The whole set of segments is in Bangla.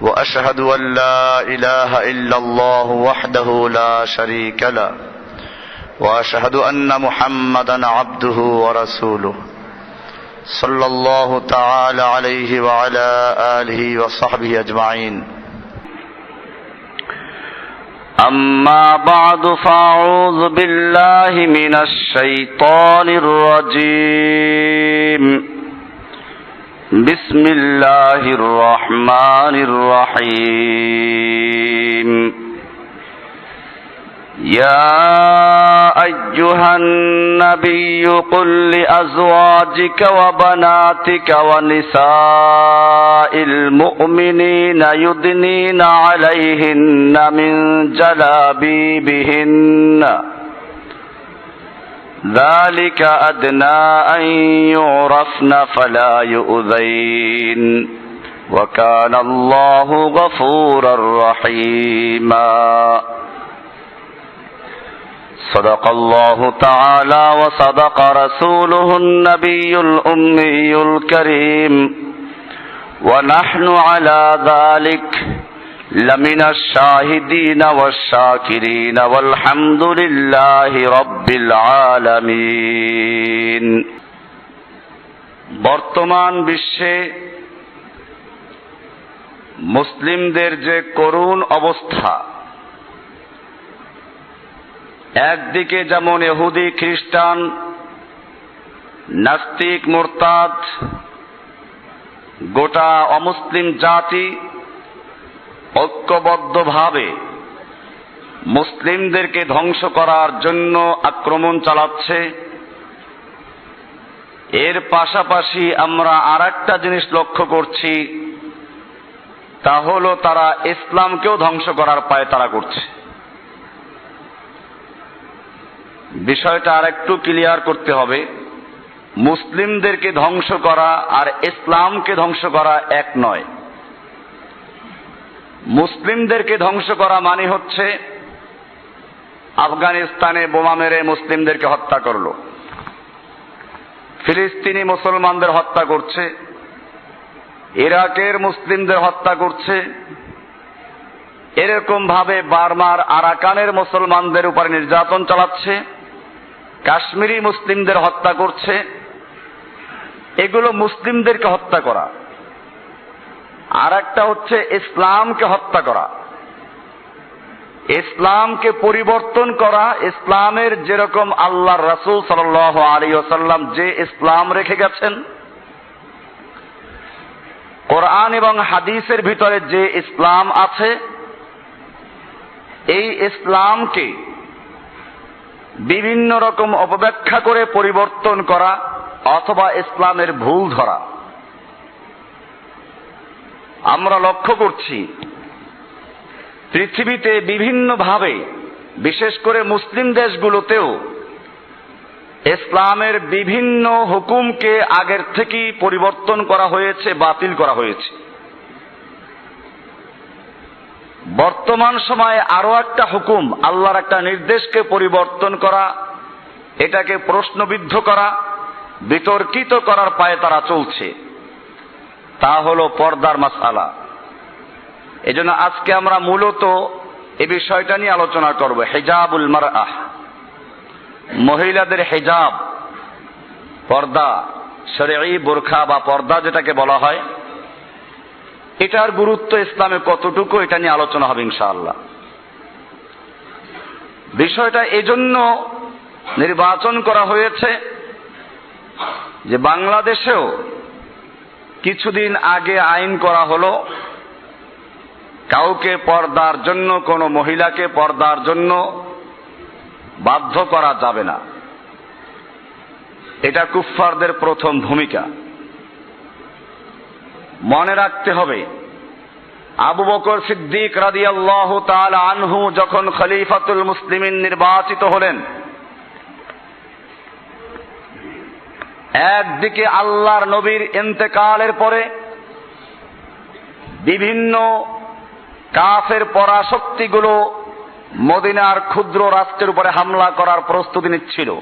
وأشهد أن لا إله إلا الله وحده لا شريك له وأشهد أن محمدا عبده ورسوله. صلى الله تعالى عليه وعلى آله وصحبه أجمعين. أما بعد فأعوذ بالله من الشيطان الرجيم. بسم الله الرحمن الرحيم يا ايها النبي قل لازواجك وبناتك ونساء المؤمنين يدنين عليهن من جلابيبهن ذلك أدنى أن يعرفن فلا يؤذين. وكان الله غفورا رحيما. صدق الله تعالى وصدق رسوله النبي الأمي الكريم. ونحن على ذلك لمن الشاهدين والشاكرين والحمد لله رب العالمين বর্তমান বিশ্বে মুসলিমদের যে করুণ অবস্থা একদিকে যেমন এহুদি খ্রিস্টান নাস্তিক মোরতাদ গোটা অমুসলিম জাতি ঐক্যবদ্ধভাবে মুসলিমদেরকে ধ্বংস করার জন্য আক্রমণ চালাচ্ছে। এর পাশাপাশি আমরা আর একটা জিনিস লক্ষ্য করছি, তা হলো তারা ইসলামকেও ধ্বংস করার পায়ে তারা করছে। বিষয়টা আর একটু ক্লিয়ার করতে হবে। মুসলিমদেরকে ধ্বংস করা আর ইসলামকে ধ্বংস করা এক নয়। মুসলিমদেরকে ধ্বংস করা মানে হচ্ছে আফগানিস্তানে বোমা মেরে মুসলিমদেরকে হত্যা করল। ফিলিস্তিনি মুসলমানদের হত্যা করছে, ইরাকের মুসলিমদের হত্যা করছে। এরকম ভাবে বার্মার আরাকানের মুসলমানদের উপর নির্যাতন চালাচ্ছে, কাশ্মীরি মুসলিমদের হত্যা করছে। এগুলো মুসলিমদেরকে হত্যা করা। আর একটা হচ্ছে ইসলামকে হত্যা করা। ইসলামকে পরিবর্তন করা, ইসলামের যেরকম আল্লাহ রাসুল সাল আলী ওসাল্লাম যে ইসলাম রেখে গেছেন, কোরআন এবং হাদিসের ভিতরে যে ইসলাম আছে, এই ইসলামকে বিভিন্ন রকম অপব্যাখ্যা করে পরিবর্তন করা অথবা ইসলামের ভুল ধরা। আমরা লক্ষ্য করছি, পৃথিবীতে বিভিন্নভাবে, বিশেষ করে মুসলিম দেশগুলোতেও, ইসলামের বিভিন্ন হুকুমকে আগের থেকেই পরিবর্তন করা হয়েছে, বাতিল করা হয়েছে। বর্তমান সময়ে আরও একটা হুকুম, আল্লাহর একটা নির্দেশকে পরিবর্তন করা, এটাকে প্রশ্নবিদ্ধ করা, বিতর্কিত করার পায়ে তারা চলছে। তা হলো পর্দার মাসালা এজন্য আজকে আমরা মূলত এ বিষয়টা নিয়ে আলোচনা করব, হেজাবুল মার আহ মহিলাদের হেজাব, পর্দা শরী বোরখা বা পর্দা যেটাকে বলা হয়, এটার গুরুত্ব ইসলামে কতটুকু এটা নিয়ে আলোচনা হবে ইনশাআল্লাহ। বিষয়টা এজন্য নির্বাচন করা হয়েছে যে বাংলাদেশেও কিছুদিন আগে আইন করা হলো, কাউকে পর্দার জন্য, কোনো মহিলাকে পর্দার জন্য বাধ্য করা যাবে না। এটা কুফফারদের প্রথম ভূমিকা। মনে রাখতে হবে, আবু বকর সিদ্দিক রাদিয়াল্লাহু তাআলা আনহু যখন খলিফাতুল মুসলিমিন নির্বাচিত হলেন একদিকে আল্লাহর নবীর ইন্তেকালের পরে বিভিন্ন কাফের পরাশক্তিগুলো মদিনার ক্ষুদ্র রাষ্ট্রের উপরে হামলা করার প্রস্তুতি নিচ্ছিল।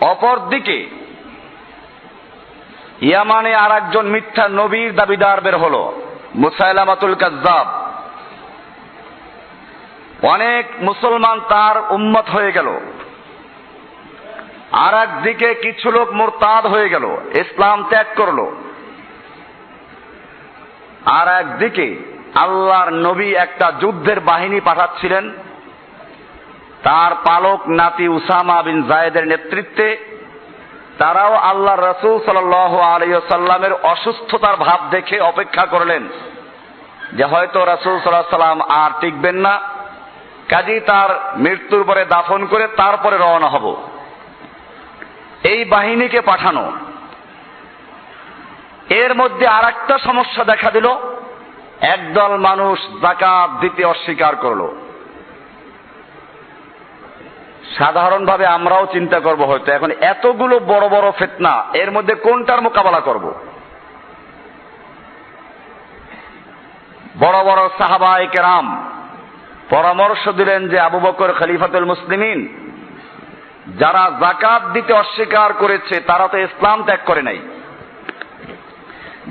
অপরদিকে ইয়ামানে আর একজন মিথ্যা নবীর দাবিদার বের হলো, মুসাইলামাতুল কাজ্জাব। অনেক মুসলমান তার উম্মত হয়ে গেল। আর একদিকে কিছু লোক মোরতাদ হয়ে গেল, ইসলাম ত্যাগ করল। আর একদিকে আল্লাহর নবী একটা যুদ্ধের বাহিনী পাঠাচ্ছিলেন। তার পালক নাতি উসামা বিন জায়েদের নেতৃত্বে। তারাও আল্লাহ রসুল সাল আলিয়াল্লামের অসুস্থতার ভাব দেখে অপেক্ষা করলেন যে হয়তো রসুল সাল্লাহ সাল্লাম আর টিকবেন না। কাজী তার মৃত্যুর পরে দাফন করে তারপরে রওনা হব। এই বাহিনীকে পাঠানো। এর মধ্যে আর একটা সমস্যা দেখা দিল। একদল মানুষ জাকাত দিতে অস্বীকার করল। সাধারণভাবে আমরাও চিন্তা করব হয়তো, এখন এতগুলো বড় বড় ফেতনা, এর মধ্যে কোনটার মোকাবেলা করব? বড় বড় সাহাবাই কেরাম পরামর্শ দিলেন যে আবু বকর খলিফাতুল মুসলিমিন যারা জাকাত দিতে অস্বীকার করেছে, তারা তো ইসলাম ত্যাগ করে নাই।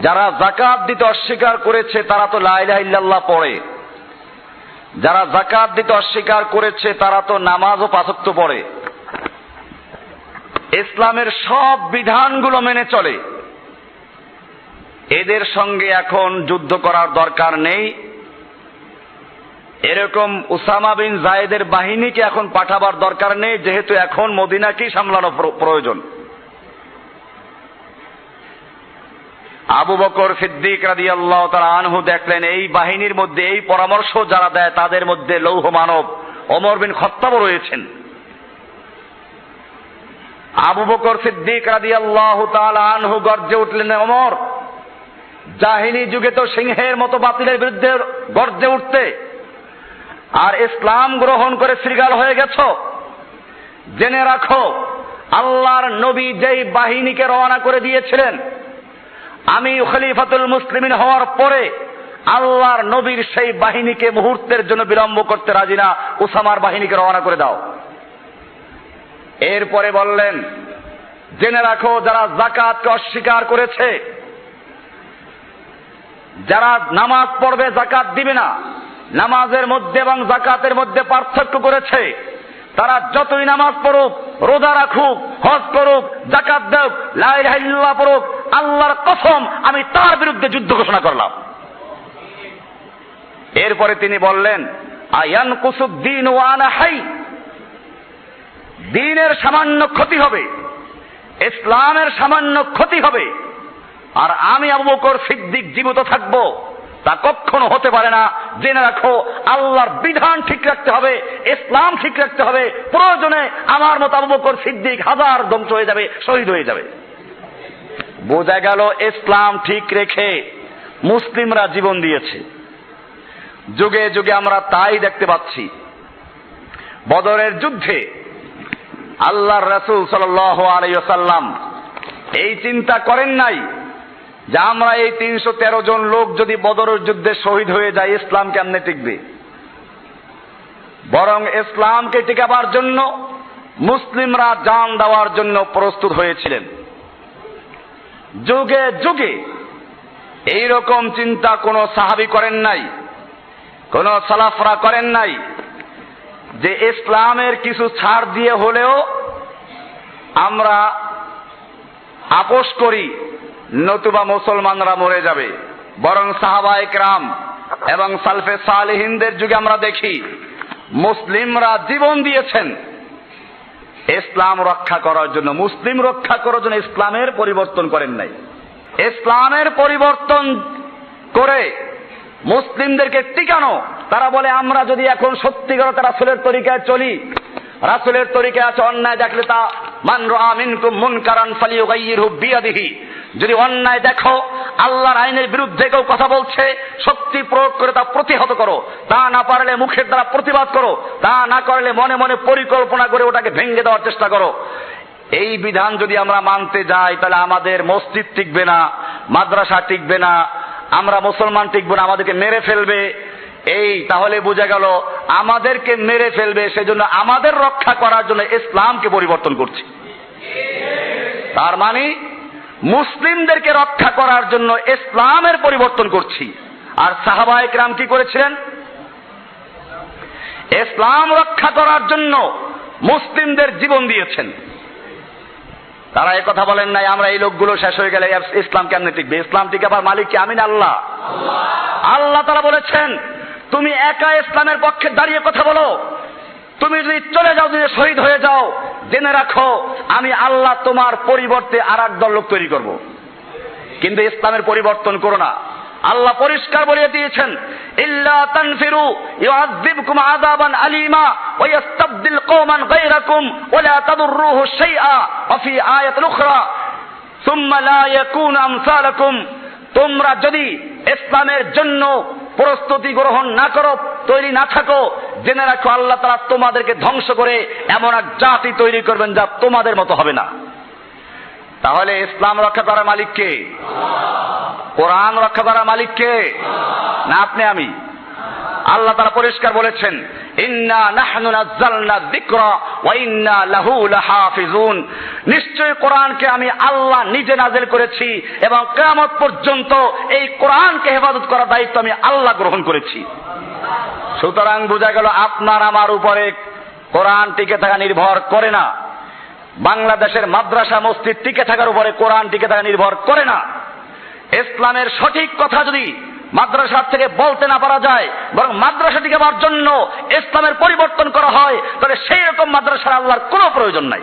যারা জাকাত দিতে অস্বীকার করেছে, তারা তো লাইলাহ ইল্লাল্লাহ পড়ে। যারা জাকাত দিতে অস্বীকার করেছে, তারা তো নামাজ ও পাঁচত্ব পড়ে। ইসলামের সব বিধানগুলো মেনে চলে। এদের সঙ্গে এখন যুদ্ধ করার দরকার নেই। এরকম উসামা বিন জায়েদের বাহিনীকে এখন পাঠাবার দরকার নেই, যেহেতু এখন মদিনাকেই সামলানো প্রয়োজন। আবু বকর সিদ্দিক রাদি আল্লাহ তারা আনহু দেখলেন, এই বাহিনীর মধ্যে এই পরামর্শ যারা দেয়, তাদের মধ্যে লৌহ মানব অমর বিন খত্তাবও রয়েছেন। আবু বকর সিদ্দিক রাদি আল্লাহ আনহু গর্জে উঠলেন অমর জাহিনী যুগে তো সিংহের মতো বাতিলের বিরুদ্ধে গর্জে উঠতে আর ইসলাম গ্রহণ করে শ্রীগাল হয়ে গেছ? জেনে রাখো, আল্লাহর নবী যেই বাহিনীকে রওনা করে দিয়েছিলেন, আমি খলিফাতুল মুসলিমিন হওয়ার পরে আল্লাহর নবীর সেই বাহিনীকে মুহূর্তের জন্য বিলম্ব করতে রাজি না, উসামার বাহিনীকে রওনা করে দাও। এরপরে বললেন, জেনে রাখো, যারা জাকাতকে অস্বীকার করেছে, যারা নামাজ পড়বে জাকাত দিবে না নামাজের মধ্যে এবং জাকাতের মধ্যে পার্থক্য করেছে। তারা যতই নামাজ পড়ুক, রোজা রাখুক, হজ করুক জাকাত দেখ লাইল্লাহ পড়ুক, আল্লাহর কসম, আমি তার বিরুদ্ধে যুদ্ধ ঘোষণা করলাম। এরপরে তিনি বললেন, আয়ান কুসুক দিন ওয়ানা হাই? দিনের সামান্য ক্ষতি হবে, ইসলামের সামান্য ক্ষতি হবে, আর আমি আবু বকর সিদ্দিক জীবিত থাকব। তা কখনো হতে পারে না। জেনে রাখো, আল্লাহর বিধান ঠিক রাখতে হবে, ইসলাম ঠিক রাখতে হবে। প্রয়োজনে আমার মতো আবু বকর সিদ্দিক হাজার ধ্বংস হয়ে যাবে, শহীদ হয়ে যাবে। বোঝা গেল ইসলাম ঠিক রেখে মুসলিমরা জীবন দিয়েছে। যুগে যুগে আমরা তাই দেখতে পাচ্ছি। বদরের যুদ্ধে আল্লাহর রসুল সাল আলাইসাল্লাম এই চিন্তা করেন নাই। যে আমরা এই তিনশো তেরো জন লোক যদি বদরের যুদ্ধে শহীদ হয়ে যায়, ইসলাম কেমনে টিকবে? বরং ইসলামকে টিকাবার জন্য মুসলিমরা জান দেওয়ার জন্য প্রস্তুত হয়েছিলেন। যুগে যুগে এই রকম চিন্তা কোনো সাহাবি করেন নাই, কোন সালাফরা করেন নাই, যে ইসলামের কিছু ছাড় দিয়ে হলেও আমরা আপোষ করি নতুবা মুসলমানরা মরে যাবে। বরং সাহাবায়ক রাম এবং সালফে সালেহিনদের যুগে আমরা দেখি, মুসলিমরা জীবন দিয়েছেন। ইসলাম রক্ষা করার জন্য, মুসলিম রক্ষা করার জন্য ইসলামের পরিবর্তন করেন নাই। ইসলামের পরিবর্তন করে মুসলিমদেরকে টিকানো। তারা বলে, আমরা যদি এখন সত্যিকার রাসুলের তরিকায় চলি, রাসুলের তরিকায় আছে অন্যায় দেখলে তা, মান রামিনকুম মুনকারান ফালিয়ুগাইয়িরহু বিয়াদিহি। যদি অন্যায় দেখো, আল্লাহর আইনের বিরুদ্ধে কেউ কথা বলছে, শক্তি প্রয়োগ করে তা প্রতিহত করো। তা না পারলে মুখের দ্বারা প্রতিবাদ করো। তা না করলে মনে মনে পরিকল্পনা করে ওটাকে ভেঙে দেওয়ার চেষ্টা করো। এই বিধান যদি আমরা মানতে যাই, তাহলে আমাদের মসজিদ টিকবে না, মাদ্রাসা টিকবে না, আমরা মুসলমান টিকবো না, আমাদেরকে মেরে ফেলবে। এই, তাহলে বোঝা গেল, আমাদেরকে মেরে ফেলবে, সেজন্য আমাদের রক্ষা করার জন্য ইসলামকে পরিবর্তন করছি। তার মানে মুসলিমদেরকে রক্ষা করার জন্য ইসলামের পরিবর্তন করছি। আর সাহাবায়ক রাম কি করেছিলেন? ইসলাম রক্ষা করার জন্য মুসলিমদের জীবন দিয়েছেন। তারা কথা বলেন নাই, আমরা এই লোকগুলো শেষ হয়ে গেলে ইসলাম কেমনে টিকবে? ইসলাম টিকে আবার মালিক কি? আমিন আল্লাহ। আল্লাহ তারা বলেছেন, তুমি একা ইসলামের পক্ষে দাঁড়িয়ে কথা বলো। তুমি যদি চলে যাও, যদি শহীদ হয়ে যাও জেনে রাখো, আমি আল্লাহ তোমার পরিবর্তে আর দল লোক তৈরি করব। কিন্তু ইসলামের পরিবর্তন করো না। আল্লাহ পরিষ্কার বলে দিয়েছেন, ইল্লা তানফিরু ইউআযিবকুম আযাবান আলীমা ওয়া ইস্তাবদিল কওমান গায়রাকুম ওয়া লা তাদুররুহু শাইআ ওয়া ফি আয়াতিন উখরা সুম্মা লা ইয়াকুন আমসালাকুম। তোমরা যদি ইসলামের জন্য প্রস্তুতি গ্রহণ না করো তৈরি না থাকো, জেনে রাখো, আল্লাহ তারা তোমাদেরকে ধ্বংস করে এমন এক জাতি তৈরি করবেন যা তোমাদের মতো হবে না। তাহলে ইসলাম রক্ষা করার মালিককে কোরআন রক্ষা করার মালিককে না আপনি, আমি। আল্লাহ তারা পরিষ্কার বলেছেন, ইন্না নাহনু নাজ্জালনা যিকরা ওয়া ইন্না লাহু লাহাফিজুন। নিশ্চয় কোরআনকে আমি আল্লাহ নিজে নাজিল করেছি এবং কিয়ামত পর্যন্ত এই কোরআনকে হেফাজত করার দায়িত্ব আমি আল্লাহ গ্রহণ করেছি। সুতরাং বোঝা গেল আপনার আমার উপরে কোরআন টিকে থাকা নির্ভর করে না। বাংলাদেশের মাদ্রাসা, মসজিদ টিকে থাকার উপরে কোরআন টিকে থাকা নির্ভর করে না। ইসলামের সঠিক কথা যদি মাদ্রাসার থেকে বলতে না পারা যায়, বরং মাদ্রাসাটিকে হওয়ার জন্য ইসলামের পরিবর্তন করা হয়, তাহলে সেই রকম মাদ্রাসার আল্লাহর কোনো প্রয়োজন নাই।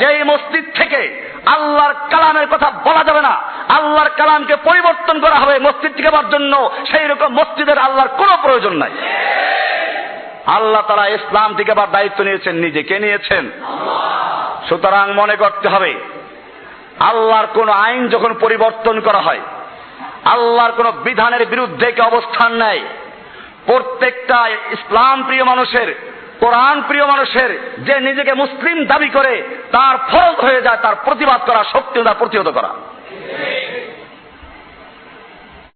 যেই মসজিদ থেকে আল্লাহর কালামের কথা বলা যাবে না আল্লাহর কালামকে পরিবর্তন করা হবে মসজিদ থেকে জন্য। সেই রকম মসজিদের আল্লাহর কোনো প্রয়োজন নাই। আল্লাহ তারা ইসলাম থেকে আবার দায়িত্ব নিয়েছেন, নিজে কে নিয়েছেন? সুতরাং মনে করতে হবে, আল্লাহর কোন আইন যখন পরিবর্তন করা হয়, আল্লাহর কোন বিধানের বিরুদ্ধে কে অবস্থান নেয়? প্রত্যেকটা ইসলাম প্রিয় মানুষের, কোরআন প্রিয় মানুষের, যে নিজেকে মুসলিম দাবি করে, তার ফরজ হয়ে যায়, তার প্রতিবাদ করা শক্তি তার প্রতিহত করা। Amen.